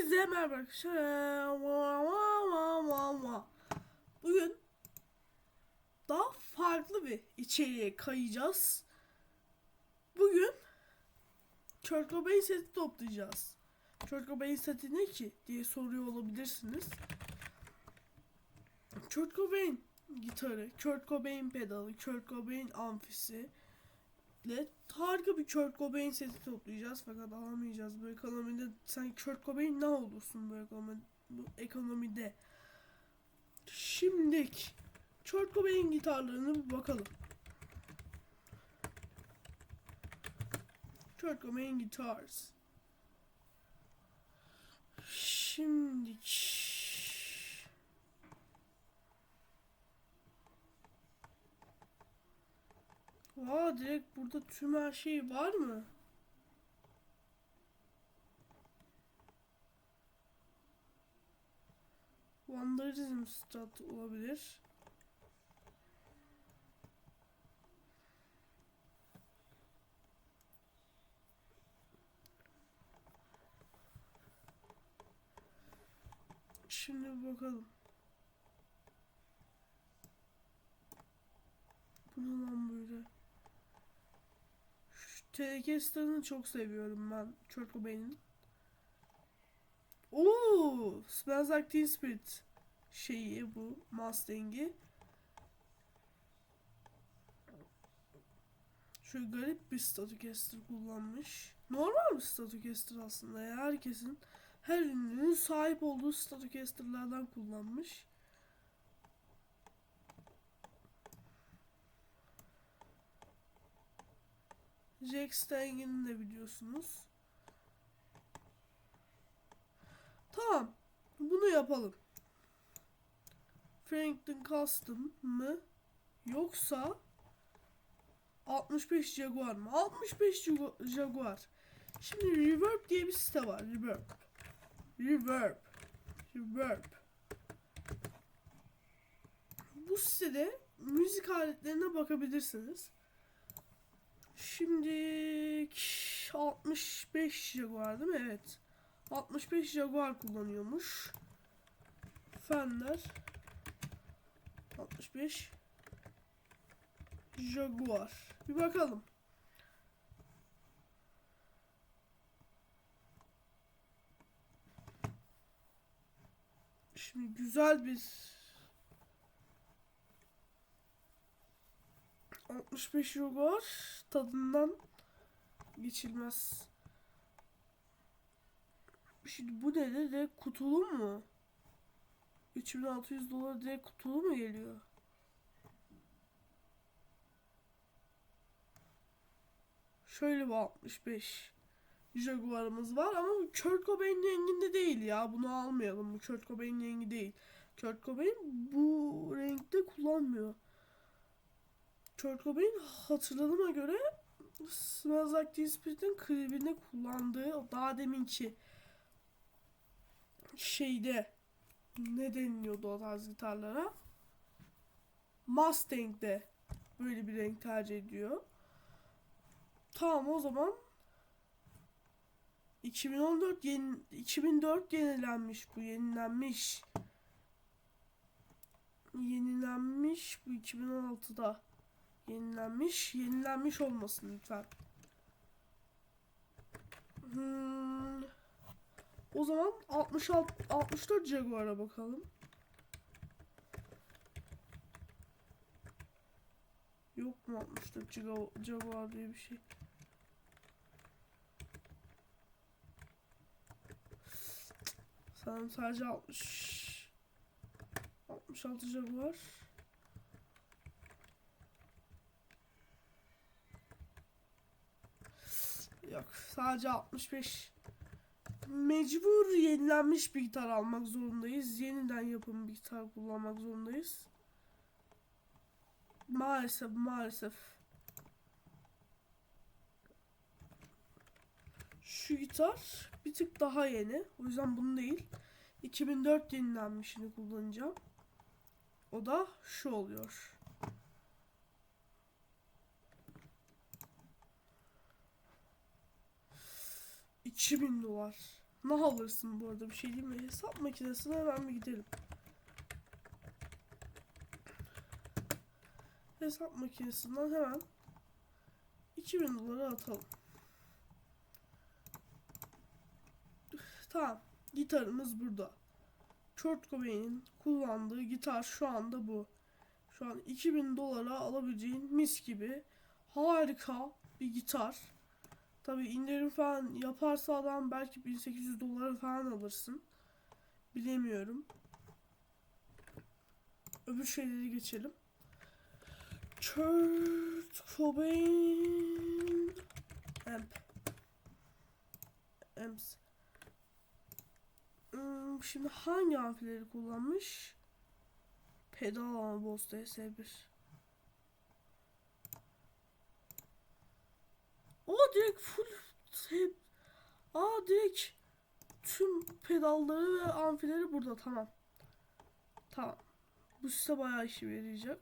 Hepinize merhaba arkadaşlar. Bugün daha farklı bir içeriğe kayacağız. Bugün Kurt Cobain seti toplayacağız. Kurt Cobain seti ne ki diye soruyor olabilirsiniz. Kurt Cobain gitarı, Kurt Cobain pedalı, Kurt Cobain amfisi ile harika bir Kurt Cobain seti toplayacağız fakat alamayacağız. Bu ekonomide sen Kurt Cobain ne olursun bu ekonomi, bu ekonomide. Şimdilik Kurt Cobain gitarlarına bir bakalım. Kurt Cobain Guitars. Şimdilik Aa direkt burada tüm her şey var mı? Vandalizm stat olabilir. Şimdi bakalım. Bu ne lan böyle? Telecaster'ını çok seviyorum ben. Kurt Cobain'in. Oo, Smells Like Teen Spirit şeyi bu Mustang'i. Şöyle garip bir Stratocaster kullanmış. Normal bir Stratocaster aslında ya. Herkesin her ünlünün sahip olduğu Stratocaster'lardan kullanmış. Jack Stang'ini de biliyorsunuz. Tamam. Bunu yapalım. Franklin Custom mı? Yoksa 65 Jaguar mı? 65 Jagu- Jaguar. Şimdi Reverb diye bir site var. Reverb. Reverb. Reverb. Bu sitede müzik aletlerine bakabilirsiniz. Şimdi 65 Jaguar değil mi? Evet. 65 Jaguar kullanıyormuş. Fender 65 Jaguar. Bir bakalım. Şimdi güzel bir 65 Jaguar tadından geçilmez. Şimdi bu ne de direkt kutulu mu? 3600 dolar direkt kutulu mu geliyor? Şöyle bir 65 Jaguar'ımız var ama bu Kurt Cobain renginde değil ya. Bunu almayalım. Bu Kurt Cobain rengi değil. Kurt Cobain bu renkte kullanmıyor. Kurt Cobain hatırladığıma göre Smells Like Teen Spirit'in klibinde kullandığı daha deminki şeyde ne deniliyordu o tarz gitarlara? Mustang'de böyle bir renk tercih ediyor. Tamam o zaman 2014 yeni, 2004 yenilenmiş bu yenilenmiş. Yenilenmiş bu 2016'da yenilenmiş. Yenilenmiş olmasın lütfen. Hmm. O zaman 66 64 Jaguar'a bakalım. Yok mu 64 Jagu- Jaguar diye bir şey? Sanırım sadece 60 66 Jaguar. Yok sadece 65 mecbur yenilenmiş bir gitar almak zorundayız. Yeniden yapım bir gitar kullanmak zorundayız. Maalesef maalesef. Şu gitar bir tık daha yeni. O yüzden bunu değil. 2004 yenilenmişini kullanacağım. O da şu oluyor. 2000 dolar. Ne alırsın bu arada bir şey değil mi? Hesap makinesine hemen bir gidelim. Hesap makinesinden hemen 2000 dolara atalım. Tamam. Gitarımız burada. Kurt Cobain'in kullandığı gitar şu anda bu. Şu an 2000 dolara alabileceğin mis gibi harika bir gitar. Tabi indirim falan yaparsa adam belki 1800 dolara falan alırsın. Bilemiyorum. Öbür şeyleri geçelim. Kurt Cobain Amp Amps Hmm, Şimdi hangi amfileri kullanmış? Pedal ama Boss DS1 O direkt full hep Aa direkt tüm pedalları ve amfileri burada tamam. Tamam. Bu size bayağı işe yarayacak.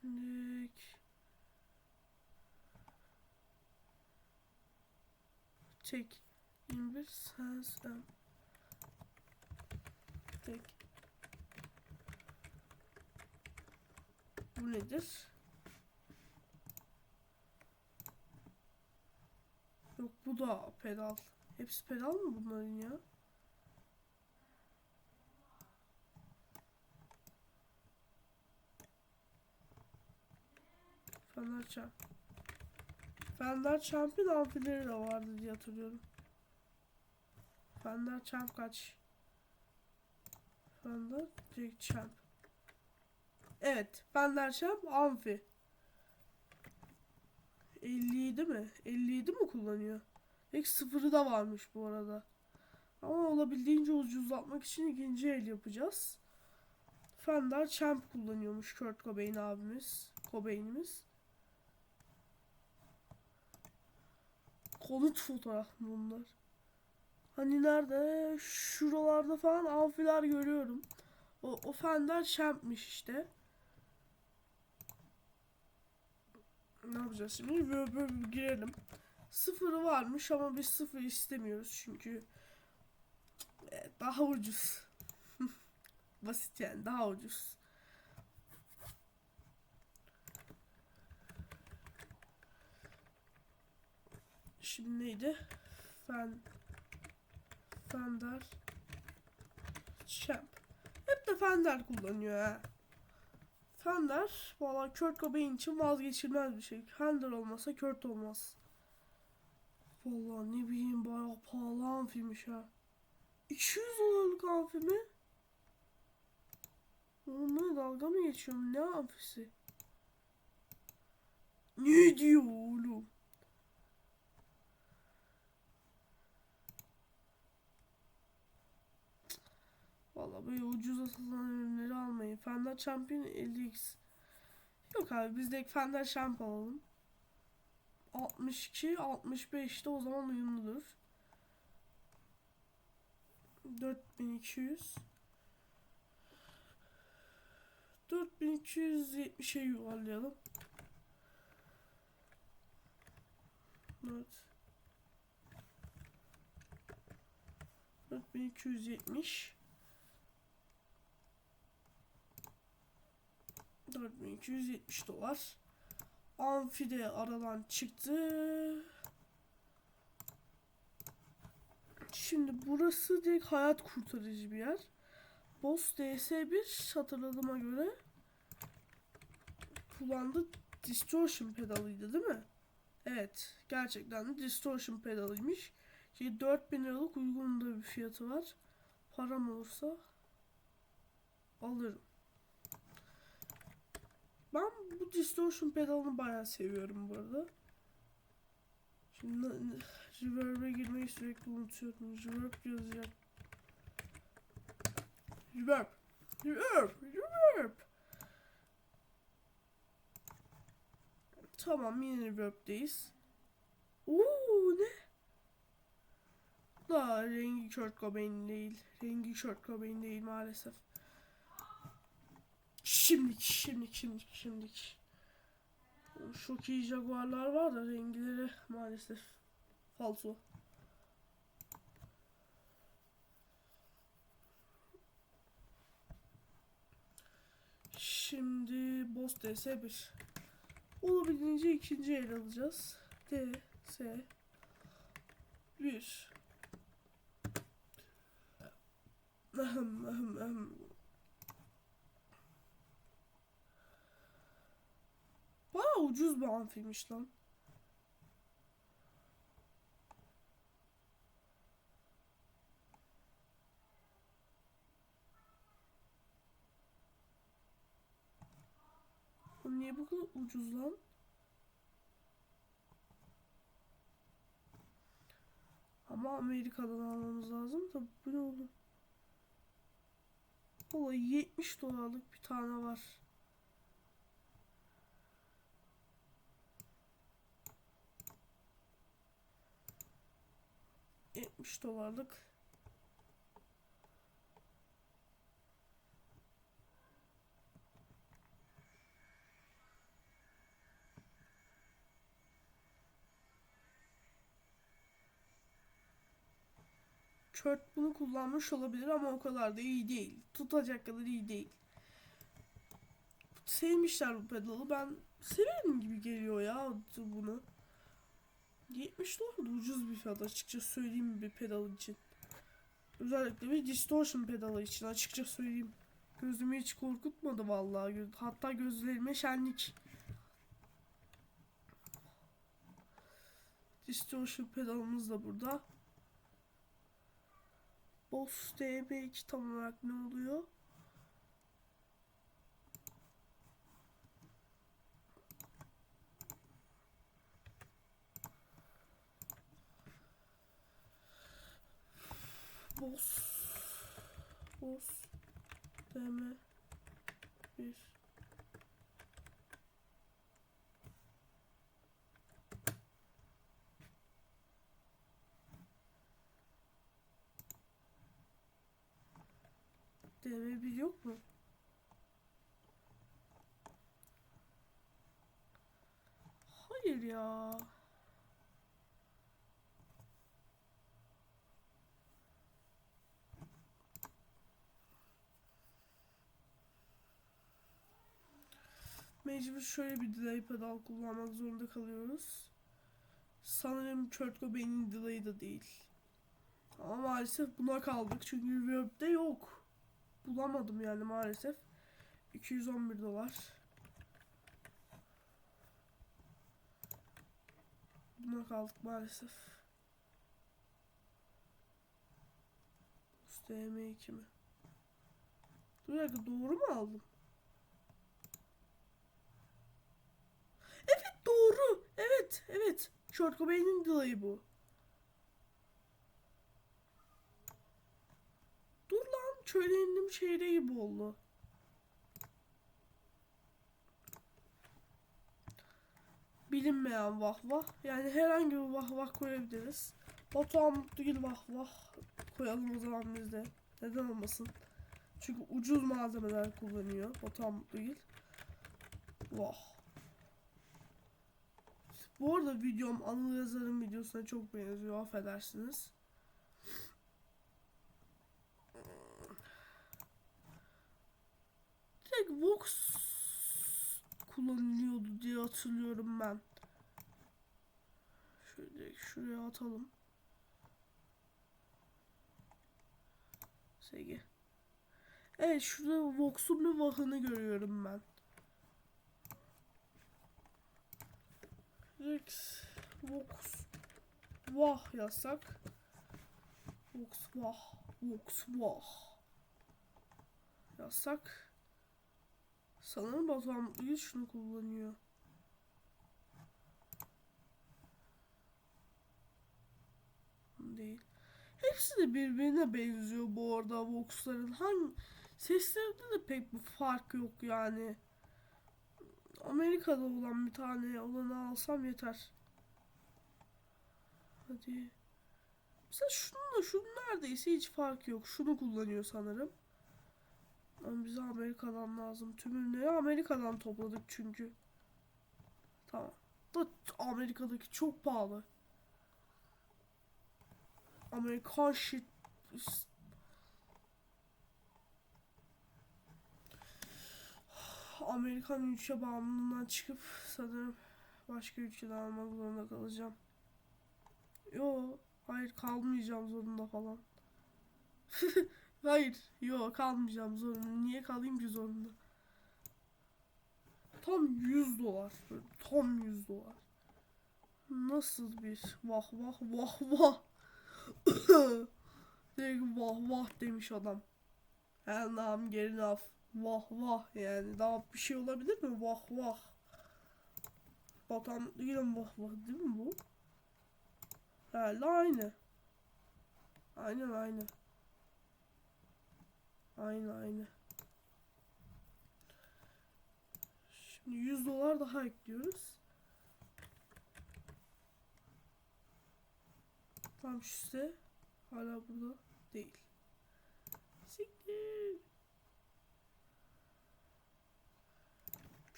Şimdi tek 21 sense am. Tek. Bu nedir? Yok bu da pedal. Hepsi pedal mı bunların ya? Fender Champ. Fender Champ'in amfileri de vardı diye hatırlıyorum. Fender Champ kaç? Fender Jack Champ. Evet, Fender Champ amfi. 57 mi? 57 mi kullanıyor? Ek sıfırı da varmış bu arada. Ama olabildiğince ucuzlatmak için ikinci el yapacağız. Fender Champ kullanıyormuş Kurt Cobain abimiz. Cobain'imiz. Konut fotoğraf mı bunlar? Hani nerede? Şuralarda falan amfiler görüyorum. O, o Fender Champ'miş işte. Ne yapacağız şimdi? Böyle, böyle girelim. Sıfırı varmış ama biz sıfır istemiyoruz çünkü daha ucuz. Basit yani daha ucuz. Şimdi neydi? Fen Fender Champ. Hep de Fender kullanıyor ha. Fender valla Kurt Cobain için vazgeçilmez bir şey. Fender olmasa Kurt olmaz. Valla ne bileyim bayağı pahalı amfiymiş ha. 200 dolarlık amfi mi? Onunla dalga mı geçiyorum? Ne amfisi? Ne diyor oğlum? Böyle ucuza satılan ürünleri almayın. Fender Champion 50X. Yok abi biz de Fender Champ alalım. 62, 65 de o zaman uyumludur. 4200 4270'e yuvarlayalım. Evet. 4270 4270 dolar. Amfi aradan çıktı. Şimdi burası direkt hayat kurtarıcı bir yer. Boss DS1 hatırladığıma göre kullandığı distortion pedalıydı değil mi? Evet. Gerçekten de distortion pedalıymış. Ki 4000 liralık uygun da bir fiyatı var. Param olursa alırım. Ben bu distortion pedalını bayağı seviyorum bu arada. Şimdi reverb'e girmeyi sürekli unutuyorum. Reverb yazacağım. Reverb. Reverb. Reverb. Tamam yine reverb'deyiz. Oo ne? Da rengi Kurt Cobain değil. Rengi Kurt Cobain değil maalesef. Şimdilik, şimdilik, şimdilik, şimdilik. Çok iyi Jaguar'lar var da rengileri maalesef falso. Şimdi Boss DS1. Olabildiğince ikinci el alacağız. DS 1 Ahem, ahem, ahem. Baya ucuz bir amfiymiş lan. Bu niye bu kadar ucuz lan? Ama Amerika'dan almamız lazım da bu ne oğlum? Valla 70 dolarlık bir tane var. Yetmiş dolarlık. Kurt bunu kullanmış olabilir ama o kadar da iyi değil. Tutacak kadar iyi değil. Sevmişler bu pedalı. Ben severim gibi geliyor ya bunu. 70 dolar da ucuz bir fiyat açıkça söyleyeyim bir pedal için. Özellikle bir distortion pedalı için açıkça söyleyeyim. Gözümü hiç korkutmadı vallahi. Hatta gözlerime şenlik. Distortion pedalımız da burada. Boss DB2 tam olarak ne oluyor? Boss Boss DM 1 DM1 yok mu? Hayır ya. Mecbur şöyle bir delay pedal kullanmak zorunda kalıyoruz. Sanırım Kurt Cobain'in delay'i da değil. Ama maalesef buna kaldık çünkü Reverb'de yok. Bulamadım yani maalesef. 211 dolar. Buna kaldık maalesef. DM2 mi? Dur bir dakika doğru mu aldım? Evet doğru. Evet evet. Kurt Cobain'in delay'i bu. Dur lan şöyle indim şeyde gibi oldu. Bilinmeyen vah vah. Yani herhangi bir vah vah koyabiliriz. Batuhan Mutlu'gil vah vah koyalım o zaman biz de. Neden olmasın? Çünkü ucuz malzemeler kullanıyor Batuhan Mutlu'gil. Vah. Bu arada videom Anıl Yazar'ın videosuna çok benziyor affedersiniz. Direkt Vox kullanılıyordu diye hatırlıyorum ben. Şöyle şuraya atalım. SG. Evet şurada Vox'un bir vahını görüyorum ben. Rex Vox Vah yazsak Vox Vah Vox Vah yazsak sanırım Batuhan Mutlu'yu şunu kullanıyor. Değil. Hepsi de birbirine benziyor bu arada Vox'ların. Hangi seslerinde de pek bir fark yok yani. Amerika'da olan bir tane olanı alsam yeter. Hadi. Mesela şununla şunun neredeyse hiç fark yok. Şunu kullanıyor sanırım. Ama bize Amerika'dan lazım. Tüm ürünleri Amerika'dan topladık çünkü. Tamam. Da Amerika'daki çok pahalı. Amerikan shit. Amerikan ülke bağımlılığından çıkıp sanırım başka ülkeden almak zorunda kalacağım. Yo, hayır kalmayacağım zorunda falan. hayır, yo kalmayacağım zorunda. Niye kalayım ki zorunda? Tam 100 dolar. Tam 100 dolar. Nasıl bir vah vah vah vah. Direkt vah vah demiş adam. Elnam geri laf. Vah vah yani daha bir şey olabilir mi? Vah vah. Batan yine vah vah değil mi bu? Herhalde aynı. Aynen aynı. Aynı aynı. Şimdi 100 dolar daha ekliyoruz. Tam şüste hala burada değil. Siktir.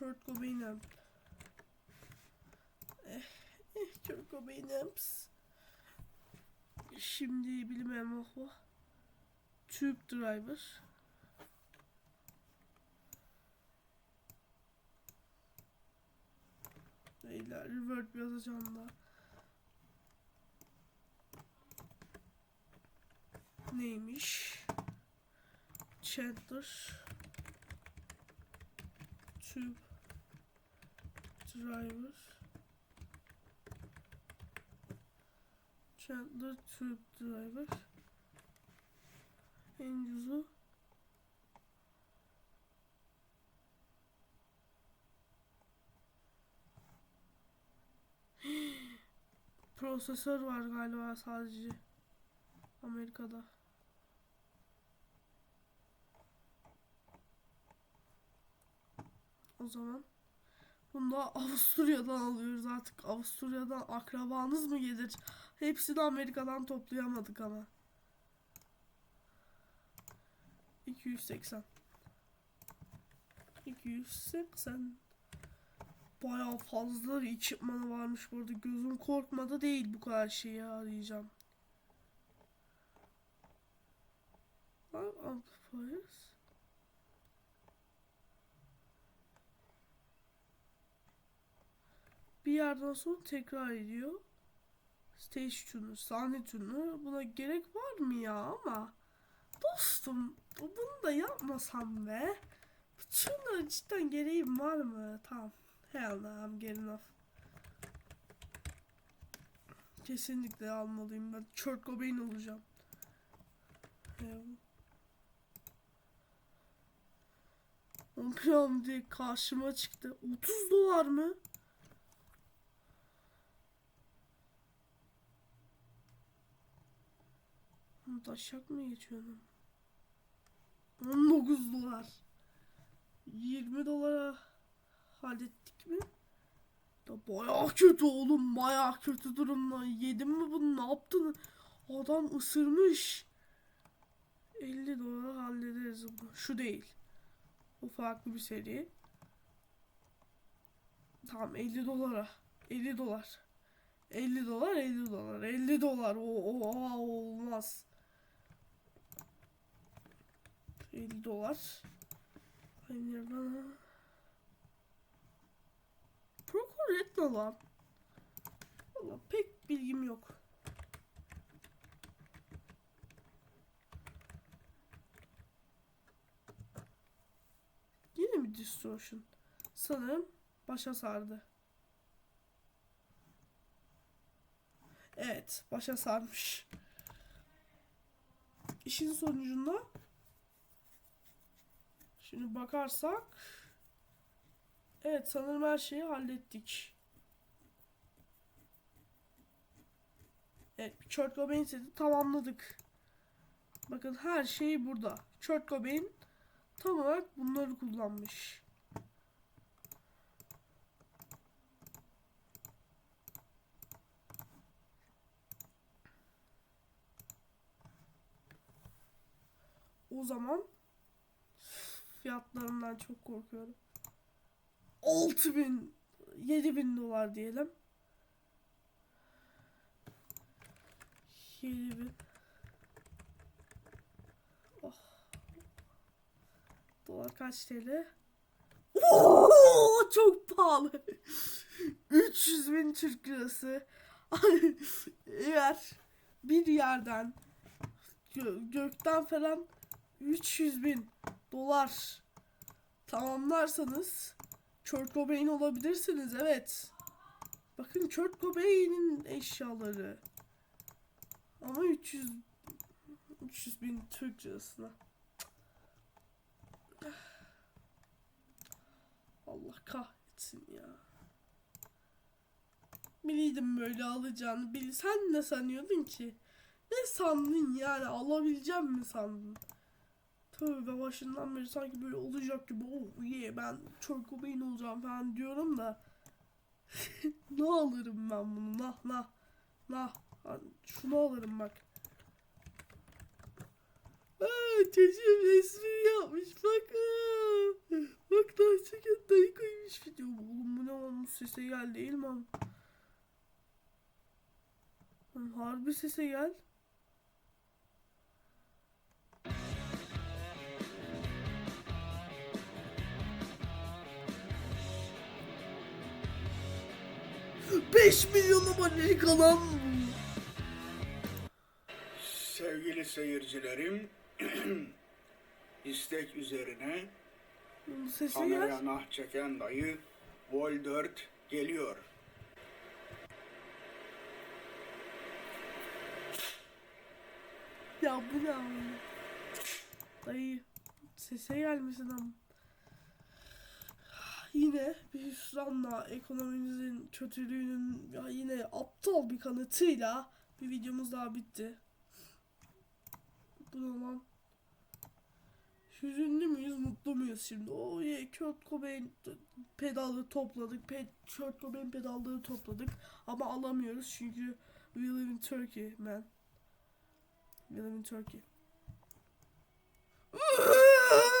Kurt Cobain amp. Eh, eh, Kurt Cobain amps. Şimdi bilmem vah. Tube driver. Beyler reverb yazacağım da. Neymiş? Chandler. Tube driver. Chandler tube driver. En ucuzu prosesör var galiba sadece Amerika'da. O zaman bunu da Avusturya'dan alıyoruz artık. Avusturya'dan akrabanız mı gelir? Hepsini Amerika'dan toplayamadık ama. 280. 280. Bayağı fazla ekipmanı varmış burada. Gözüm korkmadı değil bu kadar şeyi arayacağım. Amplifiers. Bir yerden sonra tekrar ediyor. Stage tuner, sahne tuner. Buna gerek var mı ya ama? Dostum bunu da yapmasam be. Şunların cidden gereğim var mı? Tamam. No, I'm getting off. Kesinlikle almalıyım ben. Kurt Cobain olacağım. Opium diye karşıma çıktı. 30 dolar mı? Hı, Taşak mı geçiyorum? 19 dolar. 20 dolara hallettik mi? Da bayağı kötü oğlum bayağı kötü durumda. Yedin mi bunu ne yaptın? Adam ısırmış. 50 dolara hallederiz bunu. Şu değil. Bu farklı bir seri. Tamam 50 dolara. 50 dolar. 50 dolar 50 dolar 50 dolar o, o, o olmaz 50 dolar. Hayır bana. Procure Red lan? Valla pek bilgim yok. Yine mi distortion Sanırım başa sardı Evet, başa sarmış. İşin sonucunda Şimdi bakarsak Evet sanırım her şeyi hallettik. Evet Chort Cobain seti tamamladık. Bakın her şey burada. Chort Cobain tam olarak bunları kullanmış. O zaman fiyatlarından çok korkuyorum. 6000 7000 dolar diyelim. 7000 Oh. Dolar kaç TL? Oo, çok pahalı. 300 bin Türk lirası. Eğer bir yerden gö- gökten falan 300 bin dolar tamamlarsanız Kurt Cobain olabilirsiniz evet. Bakın Kurt Cobain'in eşyaları. Ama 300 300 bin Türk lirasına. Allah kahretsin ya. Biliydim böyle alacağını. Bil Sen ne sanıyordun ki? Ne sandın yani? Alabileceğim mi sandın? Tövbe başından beri sanki böyle olacak gibi. Oh yeah ben çok Cobain olacağım falan diyorum da. ne alırım ben bunu? Nah nah. Nah. Şunu alırım bak. Aa, çocuğum espri yapmış bak. aa. Bak daha çeken dayı koymuş video. Oğlum bu ne lan sese gel değil mi? lan? Lan Harbi sese gel. Beş milyon abonelik alan Sevgili seyircilerim, istek üzerine sesi kamera gel. nah çeken dayı Vol 4 geliyor. Ya bu ne? Dayı sese gelmesin ama. Yine bir hüsranla ekonomimizin kötülüğünün ya yine aptal bir kanıtıyla bir videomuz daha bitti. Bu ne lan? Hüzünlü müyüz, mutlu muyuz şimdi? O ye Kurt Cobain pedalı topladık. Pe Kurt Cobain pedalları topladık. Ama alamıyoruz çünkü we live in Turkey man. We live in Turkey.